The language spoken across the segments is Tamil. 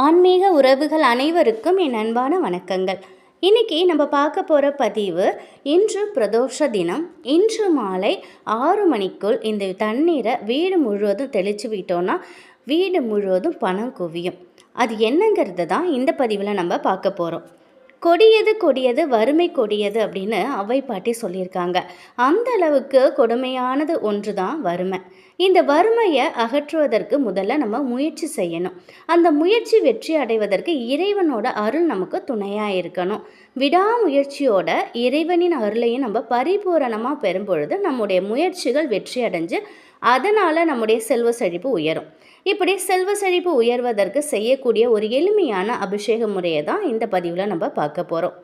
ஆன்மீக உறவுகள் அனைவருக்கும் என் அன்பான வணக்கங்கள். இன்னைக்கு நம்ம பார்க்க போகிற பதிவு இன்று பிரதோஷ தினம். இன்று மாலை ஆறு மணிக்குள் இந்த தண்ணீரை வீடு முழுவதும் தெளித்து விட்டோன்னா வீடு முழுவதும் பணம் குவியும். அது என்னங்கிறது தான் இந்த பதிவில் நம்ம பார்க்க போகிறோம் கொடியது கொடியது வறுமை கொடியது அப்படின்னு அவை பாட்டி சொல்லியிருக்காங்க. அந்த அளவுக்கு கொடுமையானது ஒன்று தான் வறுமை. இந்த வறுமையை அகற்றுவதற்கு முதல்ல நம்ம முயற்சி செய்யணும். அந்த முயற்சி வெற்றி அடைவதற்கு இறைவனோட அருள் நமக்கு துணையாக இருக்கணும். விடாமுயற்சியோட இறைவனின் அருளையும் நம்ம பரிபூரணமாக பெறும்பொழுது நம்முடைய முயற்சிகள் வெற்றி அடைஞ்சு அதனால் நம்முடைய செல்வ செழிப்பு உயரும். இப்படி செல்வ செழிப்பு உயர்வதற்கு செய்யக்கூடிய ஒரு எளிமையான அபிஷேக முறையை தான் இந்த பதிவில் நம்ம பார்க்க போகிறோம்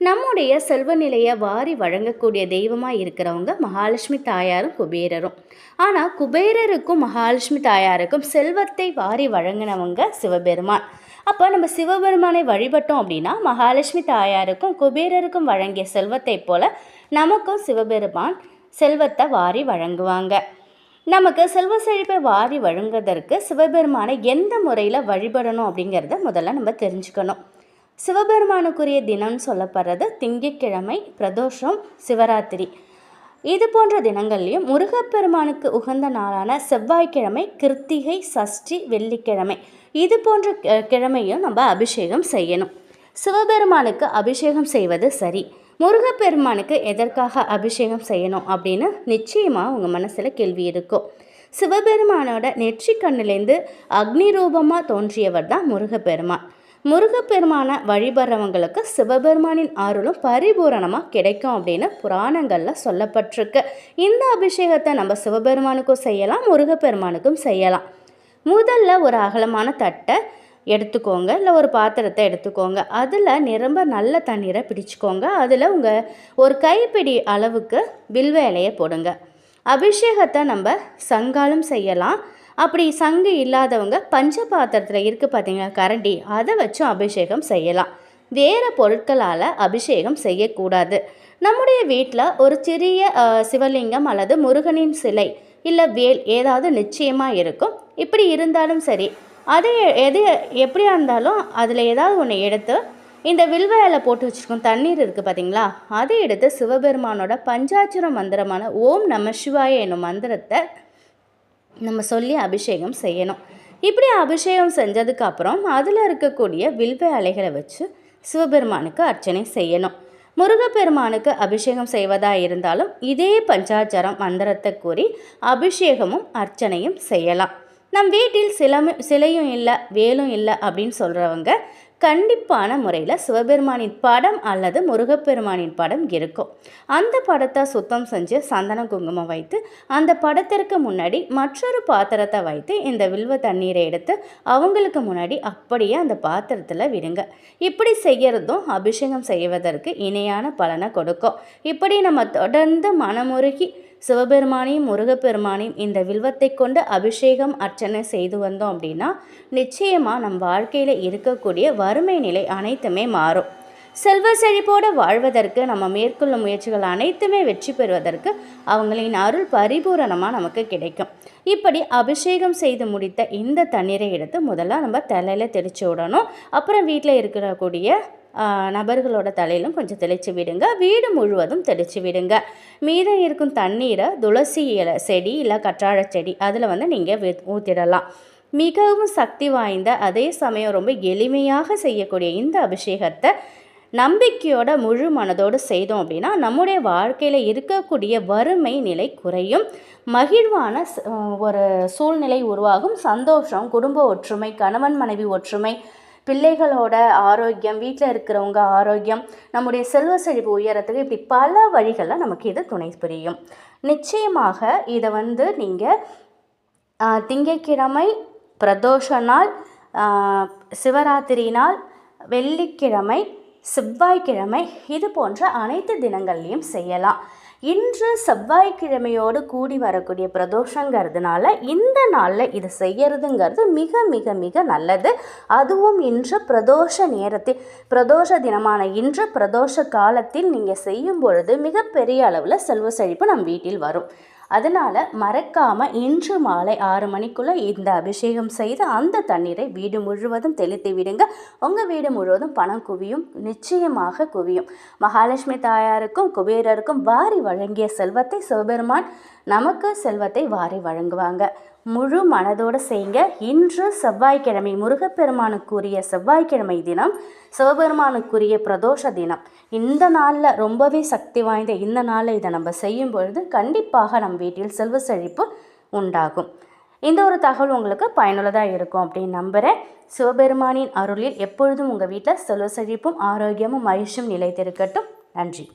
நம்முடைய செல்வ நிலையை வாரி வழங்கக்கூடிய தெய்வமாக இருக்கிறவங்க மகாலட்சுமி தாயாரும் குபேரரும். ஆனால் குபேரருக்கும் மகாலட்சுமி தாயாருக்கும் செல்வத்தை வாரி வழங்கினவங்க சிவபெருமான். அப்போ நம்ம சிவபெருமானை வழிபட்டோம் அப்படின்னா மகாலட்சுமி தாயாருக்கும் குபேரருக்கும் வழங்கிய செல்வத்தை போல நமக்கும் சிவபெருமான் செல்வத்தை வாரி வழங்குவாங்க. நமக்கு செல்வ செழிப்பை வாரி வழங்குவதற்கு சிவபெருமானை எந்த முறையில் வழிபடணும் அப்படிங்கிறத முதல்ல நம்ம தெரிஞ்சுக்கணும். சிவபெருமானுக்குரிய தினம்னு சொல்லப்படுறது திங்கட்கிழமை பிரதோஷம் சிவராத்திரி. இது போன்ற தினங்கள்லையும் முருகப்பெருமானுக்கு உகந்த நாளான செவ்வாய்க்கிழமை கிருத்திகை சஷ்டி வெள்ளிக்கிழமை. இது போன்ற கிழமையும் நம்ம அபிஷேகம் செய்யணும். சிவபெருமானுக்கு அபிஷேகம் செய்வது சரி. முருகப்பெருமானுக்கு எதற்காக அபிஷேகம் செய்யணும் அப்படின்னு நிச்சயமாக உங்கள் மனசில் கேள்வி இருக்கும். சிவபெருமானோட நெற்றி கண்ணிலேருந்து அக்னி ரூபமாக தோன்றியவர் தான் முருகப்பெருமான். முருகப்பெருமானை வழிபடுறவங்களுக்கு சிவபெருமானின் அருளும் பரிபூரணமாக கிடைக்கும் அப்படின்னு புராணங்களில் சொல்லப்பட்டிருக்கு. இந்த அபிஷேகத்தை நம்ம சிவபெருமானுக்கும் செய்யலாம் முருகப்பெருமானுக்கும் செய்யலாம். முதல்ல ஒரு அகலமான தட்டை எடுத்துக்கோங்க. இல்லை ஒரு பாத்திரத்தை எடுத்துக்கோங்க. அதில் நிரம்ப நல்ல தண்ணீரை பிடிச்சிக்கோங்க. அதில் உங்கள் ஒரு கைப்பிடி அளவுக்கு வில்வ இலையை போடுங்க. அபிஷேகத்தை நம்ம சங்காலும் செய்யலாம். அப்படி சங்கு இல்லாதவங்க பஞ்ச பாத்திரத்தில் இருக்குது பார்த்தீங்கன்னா கரண்டி அதை வச்சும் அபிஷேகம் செய்யலாம். வேறு பொருட்களால் அபிஷேகம் செய்யக்கூடாது. நம்முடைய வீட்டில் ஒரு சிறிய சிவலிங்கம் அல்லது முருகனின் சிலை இல்லை வேல் ஏதாவது நிச்சயமாக இருக்கும். இப்படி இருந்தாலும் சரி அது எது எப்படியா இருந்தாலும் அதில் ஏதாவது ஒன்று எடுத்து இந்த வில்வ போட்டு வச்சுருக்கோம் தண்ணீர் இருக்குது பார்த்தீங்களா அதை எடுத்து சிவபெருமானோட பஞ்சாட்சர மந்திரமான ஓம் நம சிவாய என்னும் மந்திரத்தை நம்ம சொல்லி அபிஷேகம் செய்யணும். இப்படி அபிஷேகம் செஞ்சதுக்கு அப்புறம் அதில் இருக்கக்கூடிய வில்வ அலைகளை வச்சு சிவபெருமானுக்கு அர்ச்சனை செய்யணும். முருகப்பெருமானுக்கு அபிஷேகம் செய்வதாக இருந்தாலும் இதே பஞ்சாச்சாரம் மந்திரத்தை கூறி அபிஷேகமும் அர்ச்சனையும் செய்யலாம். நம் வீட்டில் சிலமு சிலையும் இல்லை வேலும் இல்லை அப்படின்னு சொல்கிறவங்க கண்டிப்பான முறையில் சிவபெருமானின் படம் அல்லது முருகப்பெருமானின் படம் இருக்கும். அந்த படத்தை சுத்தம் செஞ்சு சந்தன குங்குமம் வைத்து அந்த படத்திற்கு முன்னாடி மற்றொரு பாத்திரத்தை வைத்து இந்த வில்வ தண்ணீரை எடுத்து அவங்களுக்கு முன்னாடி அப்படியே அந்த பாத்திரத்தில் விடுங்க. இப்படி செய்கிறதும் அபிஷேகம் செய்வதற்கு இணையான பலனை கொடுக்கும். இப்படி நம்ம தொடர்ந்து மனமுருகி சிவபெருமானையும் முருகப்பெருமானையும் இந்த வில்வத்தை கொண்டு அபிஷேகம் அர்ச்சனை செய்து வந்தோம் அப்படின்னா நிச்சயமாக நம் வாழ்க்கையில் இருக்கக்கூடிய வறுமை நிலை அனைத்துமே மாறும். செல்வ செழிப்போடு வாழ்வதற்கு நம்ம மேற்கொள்ளும் முயற்சிகள் அனைத்துமே வெற்றி பெறுவதற்கு அவங்களின் அருள் பரிபூரணமாக நமக்கு கிடைக்கும். இப்படி அபிஷேகம் செய்து முடித்த இந்த தண்ணீரை எடுத்து முதல்ல நம்ம தலையில் தெளித்து விடணும். அப்புறம் வீட்டில் இருக்கக்கூடிய நபர்களோட தலையிலும் கொஞ்சம் தெளித்து விடுங்க. வீடு முழுவதும் தெளித்து விடுங்க. மீதம் இருக்கும் தண்ணீரை துளசி இலை செடி இல்லை கற்றாழை செடி அதில் வந்து நீங்கள் ஊற்றிடலாம் மிகவும் சக்தி வாய்ந்த அதே சமயம் ரொம்ப எளிமையாக செய்யக்கூடிய இந்த அபிஷேகத்தை நம்பிக்கையோட முழு மனதோடு செய்தோம் அப்படின்னா நம்முடைய வாழ்க்கையில் இருக்கக்கூடிய வறுமை நிலை குறையும். மகிழ்வான ஒரு சூழ்நிலை உருவாகும். சந்தோஷம் குடும்ப ஒற்றுமை கணவன் மனைவி ஒற்றுமை பிள்ளைகளோட ஆரோக்கியம் வீட்டில் இருக்கிறவங்க ஆரோக்கியம் நம்முடைய செல்வ செழிப்பு உயரத்துக்கு இப்படி பல வழிகளில் நமக்கு இது துணை புரியும். நிச்சயமாக இதை வந்து நீங்கள் ஆஹ் திங்கட்கிழமை பிரதோஷ நாள் சிவராத்திரி நாள் வெள்ளிக்கிழமை செவ்வாய்க்கிழமை இது போன்ற அனைத்து தினங்கள்லையும் செய்யலாம். இன்று செவ்வாய்க்கிழமையோடு கூடி வரக்கூடிய பிரதோஷங்கிறதுனால இந்த நாளில் இது செய்யறதுங்கிறது மிக மிக மிக நல்லது. அதுவும் இன்று பிரதோஷ நேரத்தில் பிரதோஷ தினமான இன்று பிரதோஷ காலத்தில் நீங்கள் செய்யும் பொழுது மிகப்பெரிய அளவில் செல்வ செழிப்பு நம் வீட்டில் வரும். அதனால் மறக்காமல் இன்று மாலை ஆறு மணிக்குள்ளே இந்த அபிஷேகம் செய்து அந்த தண்ணீரை வீடு முழுவதும் தெளித்து விடுங்க. உங்கள் வீடு முழுவதும் பணம் குவியும் நிச்சயமாக குவியும். மகாலட்சுமி தாயாருக்கும் குபேரருக்கும் வாரி வழங்கிய செல்வத்தை சிவபெருமான் நமக்கு செல்வத்தை வாரி வழங்குவாங்க. முழு மனதோடு செய்யுங்க. இன்று செவ்வாய்க்கிழமை முருகப்பெருமானுக்குரிய செவ்வாய்க்கிழமை தினம் சிவபெருமானுக்குரிய பிரதோஷ தினம். இந்த நாளில் ரொம்பவே சக்தி வாய்ந்த இந்த நாளில் இதை நம்ம செய்யும் பொழுது கண்டிப்பாக நம் வீட்டில் செல்வ செழிப்பு உண்டாகும். இந்த ஒரு தகவல் உங்களுக்கு பயனுள்ளதாக இருக்கும் அப்படின்னு நம்புகிறேன் சிவபெருமானின் அருளில் எப்பொழுதும் உங்கள் வீட்டில் செல்வ செழிப்பும் ஆரோக்கியமும் மகிழ்ச்சியும் நிலைத்திருக்கட்டும். நன்றி.